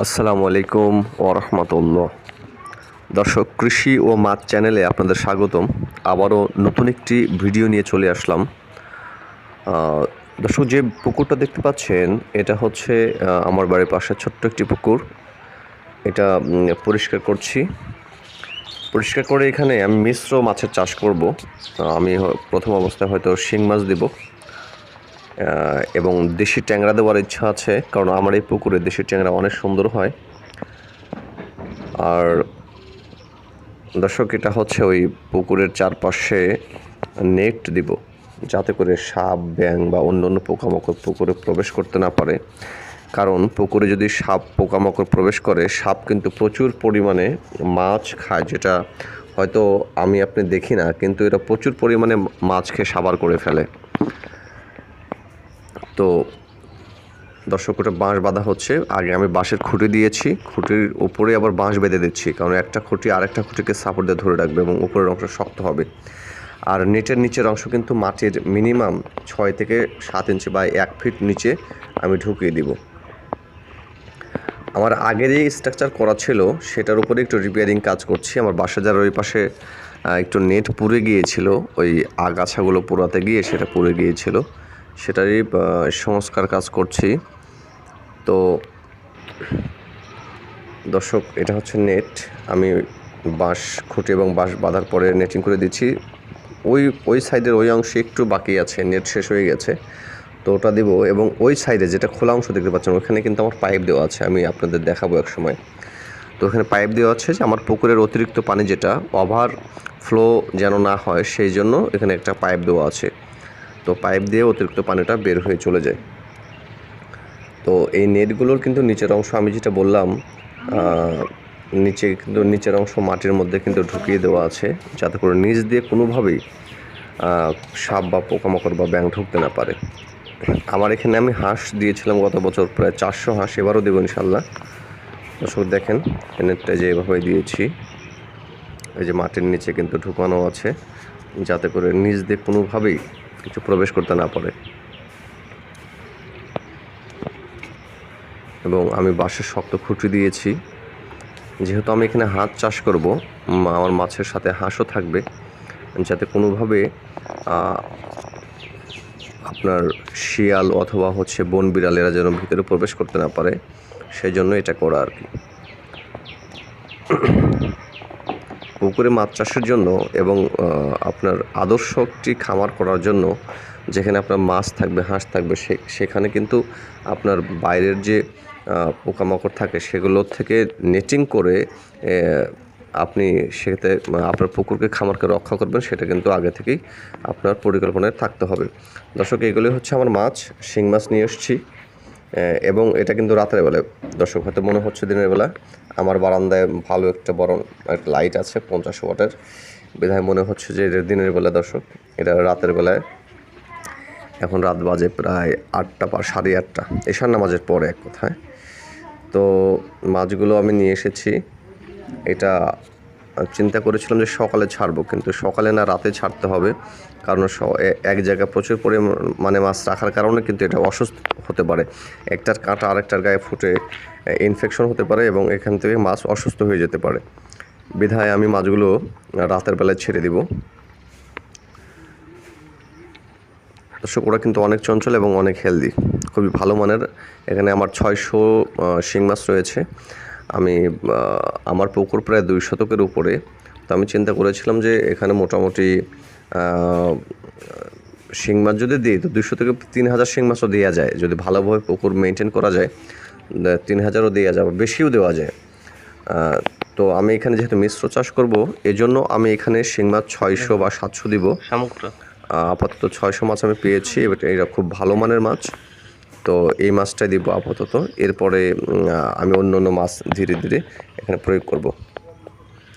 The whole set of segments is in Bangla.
আসসালামু আলাইকুম ওরহমতুল্লাহ দর্শক, কৃষি ও মাছ চ্যানেলে আপনাদের স্বাগতম। আবারও নতুন একটি ভিডিও নিয়ে চলে আসলাম। দর্শক, যে পুকুরটা দেখতে পাচ্ছেন, এটা হচ্ছে আমার বাড়ির পাশে ছোট্ট একটি পুকুর। এটা পরিষ্কার করছি। পরিষ্কার করে এখানে আমি মিশ্র মাছের চাষ করব। আমি প্রথম অবস্থায় হয়তো শিং মাছ দেবো। এবং দেশি ট্যাংরা দেওয়ার ইচ্ছা আছে, কারণ আমার এই পুকুরে দেশি ট্যাংরা অনেক সুন্দর হয়। আর দর্শক, এটা হচ্ছে ওই পুকুরের চারপাশে নেট দিব, যাতে করে সাপ ব্যাং বা অন্য অন্য পোকামাকড় পুকুরে প্রবেশ করতে না পারে। কারণ পুকুরে যদি সাপ পোকামাকড় প্রবেশ করে, সাপ কিন্তু প্রচুর পরিমাণে মাছ খায়, যেটা হয়তো আমি আপনি দেখি না, কিন্তু এরা প্রচুর পরিমাণে মাছ খেয়ে সাবার করে ফেলে। তো দর্শক, ওটা বাঁশ বাঁধা হচ্ছে। আগে আমি বাঁশের খুঁটি দিয়েছি, খুঁটির উপরে আবার বাঁশ বেঁধে দিচ্ছি, কারণ একটা খুঁটি আরেকটা খুঁটিকে সাপোর্ট দিয়ে ধরে রাখবে এবং উপরের অংশ শক্ত হবে। আর নেটের নিচের অংশ কিন্তু মাটির মিনিমাম ছয় থেকে সাত ইঞ্চি বা এক ফিট নিচে আমি ঢুকিয়ে দিব। আমার আগের যে স্ট্রাকচার করা ছিল, সেটার উপরে একটু রিপেয়ারিং কাজ করছি। আমার বাসা যার ওই পাশে একটু নেট পুড়ে গিয়েছিল, ওই আগাছাগুলো পোড়াতে গিয়ে সেটা পুড়ে গিয়েছিল। সেটারই সংস্কার কাজ করছি। তো, দর্শক, এটা হচ্ছে নেট। আমি বাঁশ খুঁটি এবং বাঁশ বাঁধার পরে নেটিং করে দিচ্ছি। ওই ওই সাইডের ওই অংশে একটু বাকি আছে, নেট শেষ হয়ে গেছে। তো ওটা দেব এবং ওই সাইডে যেটা খোলা অংশ দেখতে পাচ্ছেন, ওখানে কিন্তু আমার পাইপ দেওয়া আছে, আমি আপনাদের দেখাবো এক সময়। তো ওখানে পাইপ দেওয়া আছে যে আমার পুকুরের অতিরিক্ত পানি যেটা ওভার ফ্লো যেন না হয়, সেই জন্য এখানে একটা পাইপ দেওয়া আছে। তো পাইপ দিয়ে অতিরিক্ত পানিটা বের হয়ে চলে যায়। তো এই নেটগুলোর কিন্তু নিচের অংশ, আমি যেটা বললাম নিচে কিন্তু নিচের অংশ মাটির মধ্যে কিন্তু ঢুকিয়ে দেওয়া আছে, যাতে করে নিচ দিয়ে কোনোভাবেই সাপ বা পোকামাকড় বা ব্যাং ঢুকতে না পারে। আমার এখানে আমি হাঁস দিয়েছিলাম গত বছর, প্রায় চারশো হাঁস, এবারও দেবো ইনশাল্লাহ দর্শক দেখেন, নেটটা যে এভাবে দিয়েছি, এই যে মাটির নিচে কিন্তু ঢুকানো আছে, যাতে করে নিচ দিয়ে কোনোভাবেই কিছু প্রবেশ করতে না পারে। এবং আমি বাঁশের শক্ত খুঁটি দিয়েছি। যেহেতু আমি এখানে হাঁস চাষ করব আমার মাছের সাথে হাঁসও থাকবে, যাতে কোনোভাবে আপনার শিয়াল অথবা হচ্ছে বন বিড়ালেরা যেন ভিতরে প্রবেশ করতে না পারে সেই জন্য এটা করা আর কি। পুকুরে মাছ চাষের জন্য এবং আপনার আদর্শ একটি খামার করার জন্য যেখানে আপনার মাছ থাকবে, হাঁস থাকবে, সে- সেখানে কিন্তু আপনার বাইরের যে পোকামাকড় থাকে সেগুলোর থেকে নেটিং করে আপনি সেতে আপনার পুকুরকে খামারকে রক্ষা করবেন, সেটা কিন্তু আগে থেকেই আপনার পরিকল্পনায় থাকতে হবে। দর্শক এগুলি হচ্ছে আমার মাছ। শিং মাছ নিয়ে এসেছি। এবং এটা কিন্তু রাতের বেলায়। দর্শক, হয়তো মনে হচ্ছে দিনের বেলা। আমার বারান্দায় ভালো একটা বড় একটা লাইট আছে, পঞ্চাশ ওয়াটের। বিধায় মনে হচ্ছে যে এটা দিনের বেলা দর্শক, এটা রাতের বেলায়। এখন রাত বাজে প্রায় আটটা বা সাড়ে আটটা। এশার নামাজের পরে এক কথায়। তো মাছগুলো আমি নিয়ে এসেছি। এটা চিন্তা করেছিলাম যে সকালে ছাড়বো, কিন্তু সকালে না রাতে ছাড়তে হবে। কারণ এক জায়গায় প্রচুর পরিমাণে মাছ রাখার কারণে কিন্তু এটা অসুস্থ হতে পারে। একটার কাঁটা আরেকটার গায়ে ফুটে ইনফেকশন হতে পারে এবং এখান থেকে মাছ অসুস্থ হয়ে যেতে পারে। বিধায় আমি মাছগুলো রাতের বেলায় ছেড়ে দিব। দর্শক, ওরা কিন্তু অনেক চঞ্চল এবং অনেক হেলদি খুবই ভালো মানের। এখানে আমার ছয়শো শিং মাছ রয়েছে। আমি আমার পুকুর প্রায় দুই শতকের উপরে। তো আমি চিন্তা করেছিলাম যে এখানে মোটামুটি শিং মাছ যদি দিই তো দুইশো থেকে তিন হাজার শিং মাছও দেওয়া যায়। যদি ভালোভাবে পুকুর মেনটেন করা যায় তিন হাজারও দেওয়া যাবে বেশিও দেওয়া যায়। তো আমি এখানে যেহেতু মিশ্র চাষ করব এজন্য আমি এখানে শিং মাছ ছয়শো বা সাতশো দিব। আপাতত ছয়শো মাছ আমি পেয়েছি এবার এটা খুব ভালো মানের মাছ। তো এই মাছটাই দিব আপাতত। এরপরে আমি অন্য অন্য মাছ ধীরে ধীরে এখানে প্রয়োগ করব।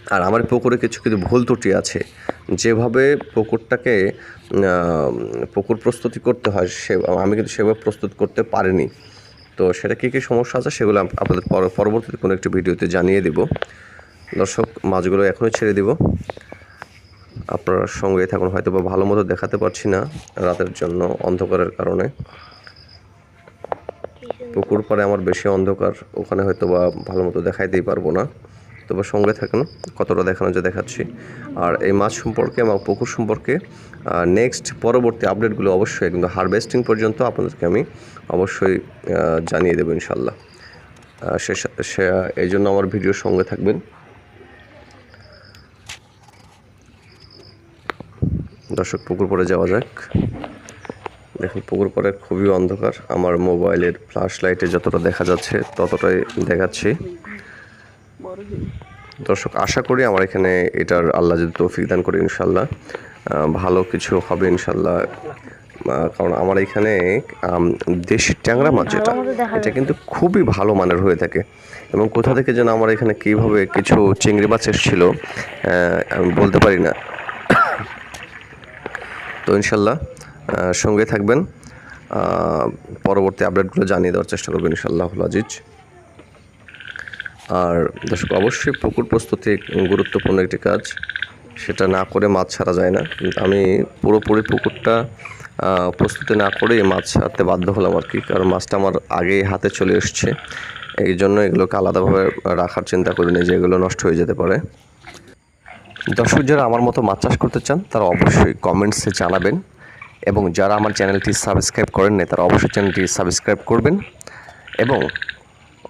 আর আমার পুকুরে কিছু কিছু ভুল ত্রুটি আছে। যেভাবে পুকুরটাকে পুকুর প্রস্তুতি করতে হয়, সে, আমি কিন্তু সেভাবে প্রস্তুত করতে পারিনি। তো সেটা কী কী সমস্যা আছে সেগুলো আপনাদের পর- পরবর্তীতে কোনো একটি ভিডিওতে জানিয়ে দেব। দর্শক, মাছগুলো এখনই ছেড়ে দিব। আপনার সঙ্গে থাকুন হয়তো বা ভালো মতো দেখাতে পারছি না রাতের জন্য অন্ধকারের কারণে। পুকুর পাড়ে আমার বেশি অন্ধকার, ওখানে হয়তো বা ভালো মতো দেখাইতেই পারব না। তবে সঙ্গে থাকেন, কতটা দেখানো যে দেখাচ্ছি। আর এই মাছ সম্পর্কে এবং পুকুর সম্পর্কে নেক্সট পরবর্তী আপডেটগুলো অবশ্যই কিন্তু হারভেস্টিং পর্যন্ত আপনাদেরকে আমি অবশ্যই জানিয়ে দেবো ইনশাল্লাহ সে সে এই জন্য আমার ভিডিওর সঙ্গে থাকবেন। দর্শক, পুকুর পরে যাওয়া যাক। দেখুন পুকুর পরে খুবই অন্ধকার। আমার মোবাইলের ফ্ল্যাশ লাইটে যতটা দেখা যাচ্ছে ততটাই দেখাচ্ছি। দর্শক আশা করি আমার এখানে এটার আল্লাহ যদি তৌফিক দান করে ইনশাল্লাহ ভালো কিছু হবে ইনশাল্লাহ কারণ আমার এখানে দেশি ট্যাংরা মাছ যেটা এটা কিন্তু খুবই ভালো মানের হয়ে থাকে। এবং কোথা থেকে যেন আমার এখানে কীভাবে কিছু চিংড়ি মাছ এসেছিল আমি বলতে পারি না। তো ইনশাল্লাহ সঙ্গে থাকবেন। পরবর্তী আপডেটগুলো জানিয়ে দেওয়ার চেষ্টা করবেন ইনশাল্লাহ আজিজ। আর দর্শক, অবশ্যই পুকুর প্রস্তুতি গুরুত্বপূর্ণ একটি কাজ। সেটা না করে মাছ ছাড়া যায় না। আমি পুরোপুরি পুকুরটা প্রস্তুতি না করেই মাছ ছাড়তে বাধ্য হলাম আর কি। কারণ মাছটা আমার আগেই হাতে চলে এসছে। এই জন্য এগুলোকে আলাদাভাবে রাখার চিন্তা করিনি যে এগুলো নষ্ট হয়ে যেতে পারে। দর্শক, যারা আমার মতো মাছ চাষ করতে চান, তারা অবশ্যই কমেন্টসে জানাবেন। এবং যারা আমার চ্যানেলটি সাবস্ক্রাইব করেন না তারা অবশ্যই চ্যানেলটি সাবস্ক্রাইব করবেন এবং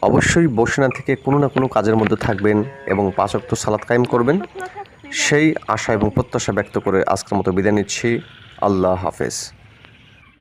অবশ্যই বসে না থেকে কোনো না কোনো কাজের মধ্যে থাকবেন এবং পাঁচ অক্ত সালাদ কায়েম করবেন। সেই আশা এবং প্রত্যাশা ব্যক্ত করে আজকের মতো বিদায় নিচ্ছি। আল্লাহ হাফেজ।